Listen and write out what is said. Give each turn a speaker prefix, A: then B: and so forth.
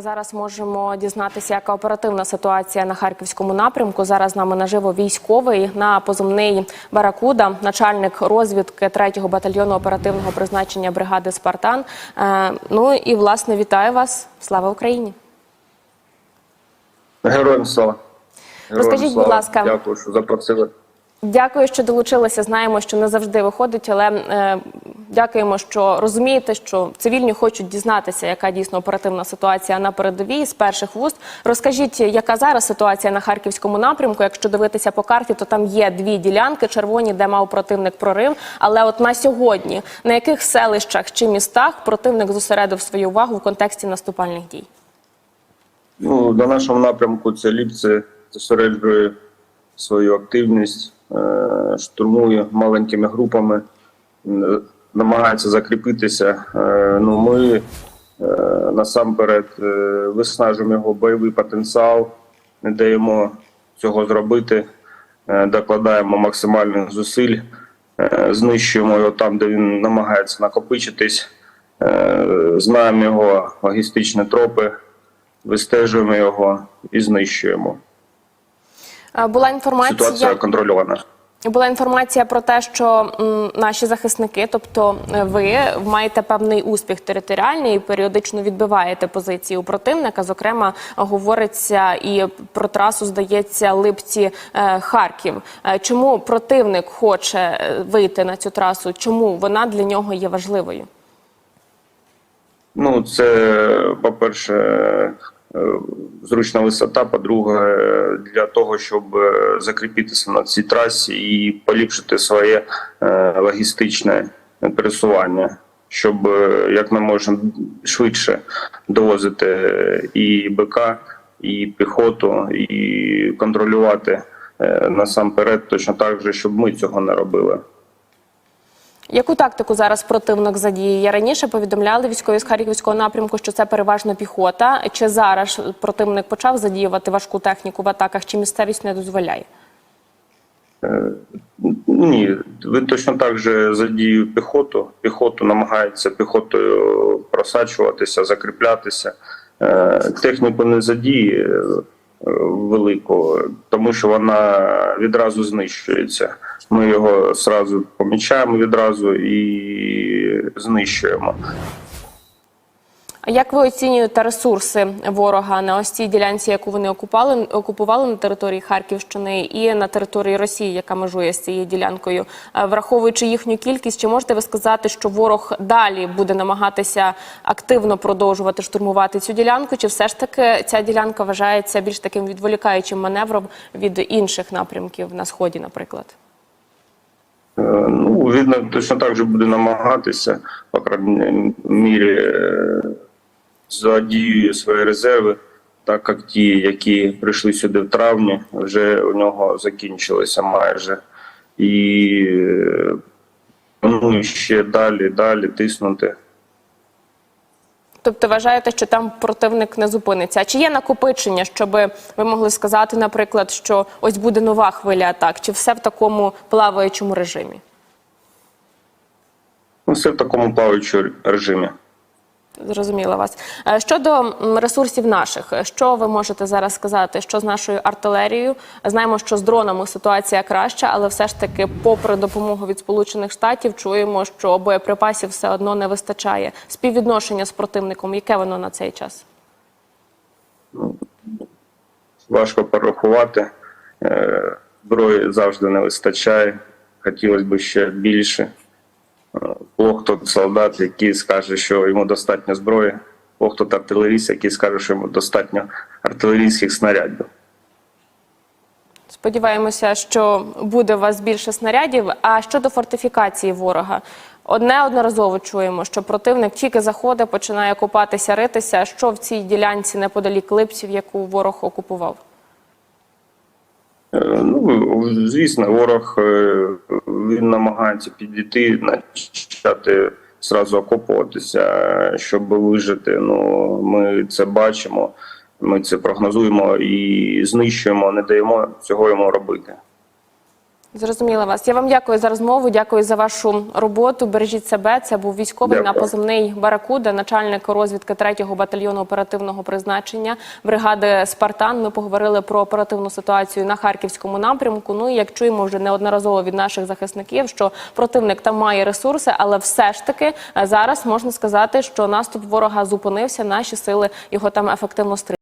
A: Зараз можемо дізнатися, яка оперативна ситуація на харківському напрямку. Зараз з нами наживо військовий на позивний Баракуда, начальник розвідки 3-го батальйону оперативного призначення бригади Спартан. Е, ну і власне вітаю вас. Слава Україні!
B: Героям слава. Героям
A: Розкажіть,
B: слава.
A: будь ласка.
B: Дякую, що запросили.
A: Дякую, що долучилися. Знаємо, що не завжди виходить, але е, дякуємо, що розумієте, що цивільні хочуть дізнатися, яка дійсно оперативна ситуація на передовій з перших вуст. Розкажіть, яка зараз ситуація на харківському напрямку? Якщо дивитися по карті, то там є дві ділянки червоні, де мав противник прорив. Але от на сьогодні на яких селищах чи містах противник зосередив свою увагу в контексті наступальних дій?
B: Ну, на нашому напрямку це Ліпце зосереджує свою активність, е, штурмує маленькими групами, намагається закріпитися. Е, Ну, ми е, насамперед виснажуємо його бойовий потенціал, не даємо цього зробити, докладаємо максимальних зусиль, знищуємо його там, де він намагається накопичитись, знаємо його логістичні тропи, вистежуємо його і знищуємо.
A: Була інформація.
B: Ситуація контрольована.
A: Була інформація про те, що наші захисники, тобто е, ви, маєте певний успіх територіальний і періодично відбиваєте позиції у противника. Зокрема, говориться і про трасу, здається, Липці е, Харків. Е, Чому противник хоче вийти на цю трасу? Чому вона для нього є важливою?
B: Ну, це, по-перше, е, зручна висота. По-друге, для того, щоб е, закріпитися на цій трасі і поліпшити своє е, логістичне пересування, щоб е, як ми можемо швидше довозити і БК, і піхоту, і контролювати е, насамперед, точно так же, щоб ми цього не робили.
A: Яку тактику зараз противник задіює? Раніше повідомляли військові з Харківського напрямку, що це переважно піхота. Чи зараз противник почав задіювати важку техніку в атаках, чи місцевість не дозволяє?
B: Ні, ви точно так же задіює піхоту. Піхоту намагається піхотою просачуватися, закріплятися. Е, Техніку не задіє е, велику, тому що вона відразу знищується. Ми його зразу помічаємо відразу і знищуємо.
A: А як ви оцінюєте ресурси ворога на ось цій ділянці, яку вони окупали окупували на території Харківщини і на території Росії, яка межує з цією ділянкою, Е, враховуючи їхню кількість, чи можете ви сказати, що ворог далі буде намагатися активно продовжувати штурмувати цю ділянку? Чи все ж таки ця ділянка вважається більш таким відволікаючим маневром від інших напрямків на сході, наприклад?
B: Е, Ну, він точно так же буде намагатися, по крайній мірі, е, задіює свої резерви, так як ті, які прийшли сюди в травні, вже у нього закінчилися майже. І е, планує ще далі, далі тиснути.
A: Тобто вважаєте, що там противник не зупиниться? А чи є накопичення, щоб ви могли сказати, наприклад, що ось буде нова хвиля атак, чи все в такому плаваючому режимі?
B: Ну, все в такому плаваючому режимі.
A: Зрозуміла вас. Е, Щодо ресурсів наших, що ви можете зараз сказати? Що з нашою артилерією? Знаємо, що з дронами ситуація краща, але все ж таки, попри допомогу від Сполучених Штатів, чуємо, що боєприпасів все одно не вистачає. Співвідношення з противником, яке воно на цей час?
B: Важко порахувати. Е, Зброї завжди не вистачає. Хотілося б ще більше. Плох тот солдат, який скаже, що йому достатньо зброї, плох тот артилеріст, який скаже, що йому достатньо артилерійських снарядів.
A: Сподіваємося, що буде у вас більше снарядів. А щодо фортифікації ворога, одне одноразово чуємо, що противник тільки заходить, починає копатися, ритися. Що в цій ділянці неподалік Липців, яку ворог окупував?
B: Е, Ну, звісно, ворог е, він намагається підійти, почати зразу окопуватися, щоб вижити. Ну, ми це бачимо, ми це прогнозуємо і знищуємо, не даємо цього йому робити.
A: Зрозуміла вас. Я вам дякую за розмову. Дякую за вашу роботу. Бережіть себе. Це був військовий на
B: Дякую.
A: позивний Баракуда, начальник розвідки 3-го батальйону оперативного призначення бригади Спартан. Ми поговорили про оперативну ситуацію на харківському напрямку. Ну і як чуємо вже неодноразово від наших захисників, що противник там має ресурси, але все ж таки е, зараз можна сказати, що наступ ворога зупинився. Наші сили його там ефективно стримують.